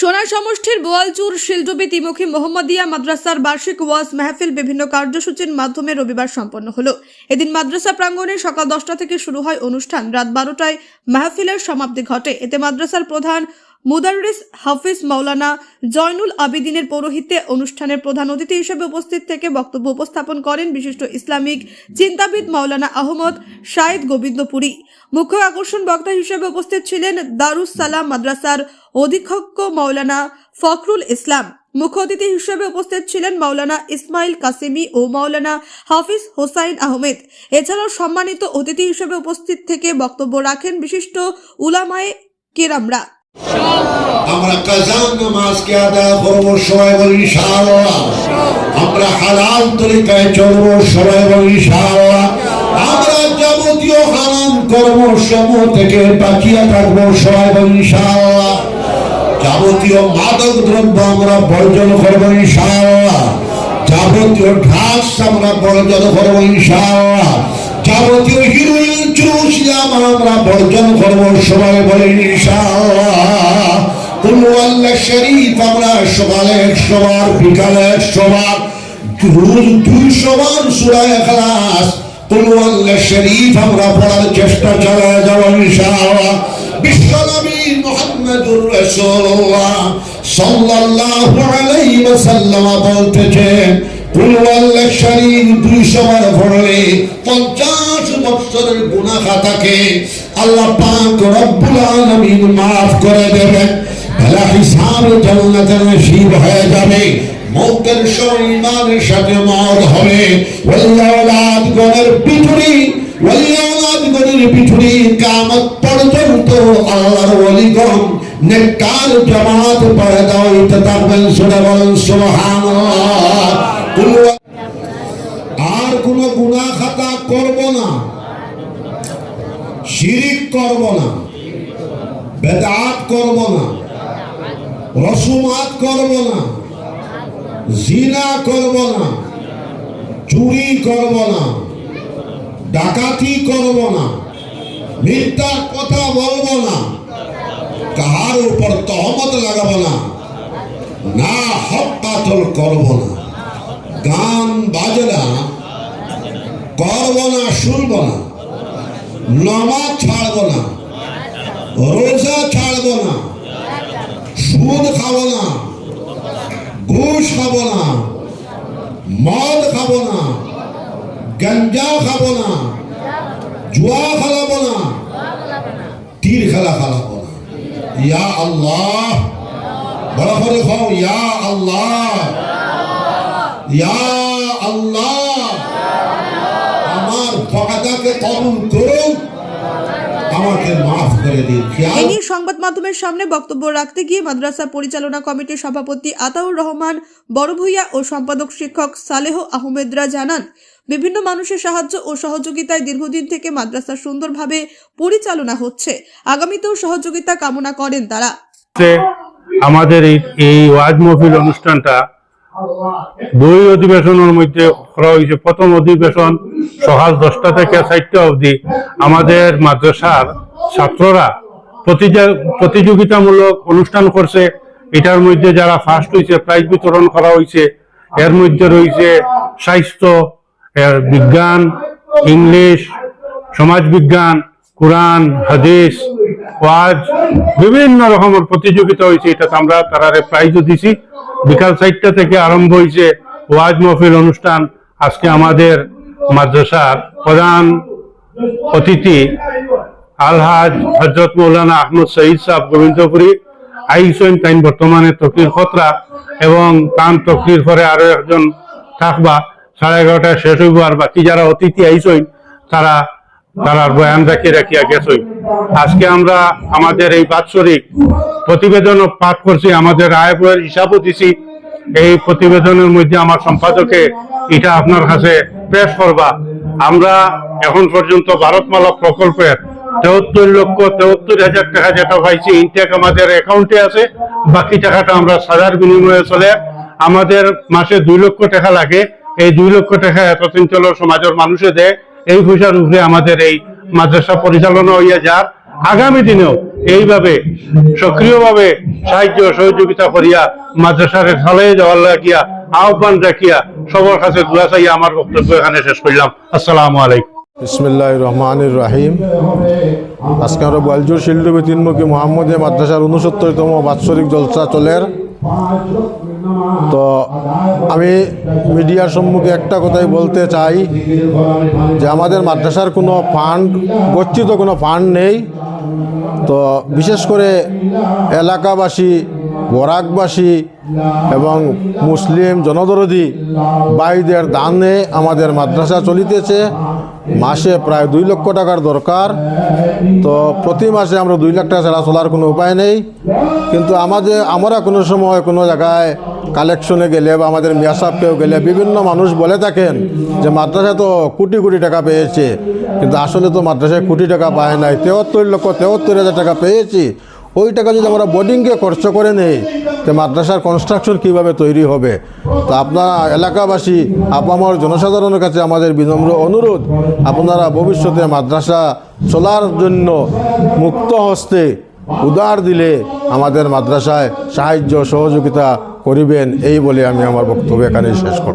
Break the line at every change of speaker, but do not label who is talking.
সোনার সমষ্টির বোয়ালচুর শিলডুবি তিমুখী মোহাম্মদিয়া মাদ্রাসার বার্ষিক ওয়াজ মাহফিল বিভিন্ন কার্যসূচির মাধ্যমে রবিবার সম্পন্ন হলো। এদিন মাদ্রাসা প্রাঙ্গণে সকাল দশটা থেকে শুরু হয় অনুষ্ঠান। রাত বারোটায় মাহফিলের সমাপ্তি ঘটে। এতে মাদ্রাসার প্রধান মুদারিস হাফিজ মাওলানা জয়নুল আবিদিনের পৌরোহিত্যে অনুষ্ঠানের প্রধান অতিথি হিসেবে উপস্থিত থেকে বক্তব্য উপস্থাপন করেন বিশিষ্ট ইসলামিক চিন্তাবিদ মাওলানা আহমদ শাহেদ গোবিন্দপুরী। মুখ্য আকর্ষণ বক্তা হিসেবে উপস্থিত ছিলেন দারুস সালাম মাদ্রাসার অধীক্ষক মাওলানা ফখরুল ইসলাম মুখ্য অতিথি হিসেবে উপস্থিত ছিলেন মাওলানা ইসমাইল কাসিমি ও মাওলানা হাফিজ হোসাইন আহমেদ। এছাড়াও সম্মানিত অতিথি হিসেবে উপস্থিত থেকে বক্তব্য রাখেন বিশিষ্ট উলামায়ে কেরামরা।
আমরা কাজান নামাজকে আদায় সবাই বলি ইনশাআল্লাহ। আমরা হালাল তরিকায় সবাই বলি ইনশাআল্লাহ। আমরা যাবতীয় হারাম কর্ম সমূহ থেকে বাঁচিয়ে থাকব সবাই বলি ইনশাআল্লাহ। যাবতীয় মাদক দ্রব্য আমরা বর্জন করব ইনশাআল্লাহ। যাবতীয় ড্রাগস আমরা বর্জন করব ইনশাআল্লাহ। যাবতীয় হিরোইন চুষিয়াম আমরা বর্জন করব, সবাই বলে ইনশাআল্লাহ। শরীফ আমরা সকালে বিকালে রোজ সুরায় কুলওয়াল্লাহ শরীফ আমরা পড়ার চেষ্টা চালায় যাব ইনশাআল্লাহ। বিশ্বনবী রাসূলুল্লাহ সাল্লাল্লাহু আলাইহি ওয়াসাল্লাম বলতেছেন কুলওয়াল্লাহ খাতাকে আল্লাহ পাক রব্বুল আলামিন করে দেবেন হিসাব জান্নাতে নসিব হয়ে যাবে সাথে মত হবে। ওয়াল্লাউলাদ গণের পিঠুরি ওয়াল্লাউলাদ গণের পিঠুরি কিয়ামত পর্যন্ত আল্লাহর ওলিগণ নেককার জামাত পড়ে দাও ইতে থাকবেন সুরে বলেন সুবহানাল্লাহ আর কোন গুনাহ খাতা করব না শিরিক করব না বেদাত করব না রসুমাত করব না জিনা করব না চুরি করব না ডাকাতি করব না মিথ্যা কথা বলব না। কাহার উপর তহমত লাগাবো না। না হক করব না। গান বাজনা করব না, শুনব না। নামাজ ছাড়ব না। রোজা ছাড়ব না। সুদ খাব না। ঘুষ খাব না। মদ খাব না। গঞ্জা খাব না। জুয়া খেলাবো না। খেলা ইয়া আল্লাহ। করে খাও ইয়া আল্লাহ। ইয়া আল্লাহ। আমার করুন।
সংবাদ মাধ্যমের সামনে বক্তব্য রাখতে গিয়ে মাদ্রাসা পরিচালনা কমিটির সভাপতি আতাউর রহমান বড় বড়ভূইয়া ও সম্পাদক শিক্ষক সালেহ আহমেদরা জানান বিভিন্ন মানুষের সাহায্য ও সহযোগিতায় দীর্ঘদিন থেকে মাদ্রাসা সুন্দরভাবে পরিচালনা হচ্ছে। আগামীতেও সহযোগিতা কামনা করেন তারা।
আমাদের এই ওয়াজ মহফিল অনুষ্ঠানটা দুই অধিবেশনের মধ্যে করা হয়েছে। প্রথম অধিবেশন সকাল দশটা থেকে চারটা অবধি। আমাদের মাদ্রাসার ছাত্ররা প্রতিযা- প্রতিযোগিতামূলক অনুষ্ঠান করছে। এটার মধ্যে যারা ফার্স্ট হয়েছে প্রাইজ বিতরণ করা হয়েছে। এর মধ্যে রয়েছে স্বাস্থ্য বিজ্ঞান, ইংলিশ সমাজ বিজ্ঞান কোরআন, হাদিস, ওয়াজ, বিভিন্ন রকমের প্রতিযোগিতা হয়েছে এটা আমরা তারারে প্রাইজও দিছি। বিকাল চারটা থেকে আরম্ভ হয়েছে ওয়াজ মহফিল অনুষ্ঠান। আজকে আমাদের মাদ্রাসার প্রধান অতিথি আলহাজ হজরত মৌলানা আহমদ শহীদ সাহ গোবিন্দপুরী আইসেন তাইন বর্তমানে তকির খতরা এবং তান তকির পরে আরও একজন থাকবা। সাড়ে এগারোটায় শেষ হইব আর বাকি যারা অতিথি আইসইন তারা তারা বয়ান রাখি রাখিয়া গেছই আজকে আমরা আমাদের এই বাৎসরিক প্রতিবেদন পাঠ করছি, আমাদের আয় হিসাবও দিছি এই প্রতিবেদনের মধ্যে আমার সম্পাদকে এটা আপনার কাছে পেশ করবা। আমরা এখন পর্যন্ত ভারতমালা প্রকল্পের তেহত্তর লক্ষ তেহত্তর হাজার টাকা যেটা পাইছি ইনটেক আমাদের অ্যাকাউন্টে আছে। বাকি টাকাটা আমরা সাজার বিনিময়ে চলে, আমাদের মাসে দুই লক্ষ টাকা লাগে। এই দুই লক্ষ টাকা এতদিন চল সমাজের মানুষে দেয় এই পয়সার উপরে আমাদের এই মাদ্রাসা পরিচালনা হইয়া যার। আগামী দিনেও এইভাবে সক্রিয়ভাবে সাহায্য সহযোগিতা করিয়া মাদ্রাসারে চালাই যাওয়ার লাগিয়া আহ্বান রাখিয়া সবার কাছে দোয়া চাইয়া আমার বক্তব্য এখানে শেষ করলাম। আসসালামু আলাইকুম।
বিসমিল্লাহ রহমান রাহিম। আজকে আমরা বলজুর শিল্ডুবি তিনমুখী মোহাম্মদিয়া মাদ্রাসার উনসত্তরতম বাৎসরিক জলসা চলের তো আমি মিডিয়ার সম্মুখে একটা কথাই বলতে চাই যে আমাদের মাদ্রাসার কোনো ফান্ড, গচ্ছিত কোনো ফান্ড নেই। তো বিশেষ করে এলাকাবাসী, বরাকবাসী এবং মুসলিম জনদরদি, ভাইদের দানে আমাদের মাদ্রাসা চলিতেছে। মাসে প্রায় দুই লক্ষ টাকার দরকার। তো প্রতি মাসে আমরা দুই লাখ টাকা ছাড়া চলার কোনো উপায় নেই। কিন্তু আমাদের, আমরা কোনো সময় কোনো জায়গায় কালেকশনে গেলে বা আমাদের মিয়াসাবকেও গেলে বিভিন্ন মানুষ বলে থাকেন যে মাদ্রাসা তো কোটি কোটি টাকা পেয়েছে। কিন্তু আসলে তো মাদ্রাসায় কোটি টাকা পায় নাই, তেহত্তর লক্ষ তেহত্তর হাজার টাকা পেয়েছি। ওই টাকা যদি আমরা বোর্ডিংকে খরচ করে নেই, তো মাদ্রাসার কনস্ট্রাকশন কীভাবে তৈরি হবে? তো আপনারা এলাকাবাসী, আপামর জনসাধারণের কাছে আমাদের বিনম্র অনুরোধ, আপনারা ভবিষ্যতে মাদ্রাসা চলার জন্য মুক্ত হস্তে উদার দিলে আমাদের মাদ্রাসায় সাহায্য, সহযোগিতা করিবেন, এই বলে আমি আমার বক্তব্য এখানে শেষ করব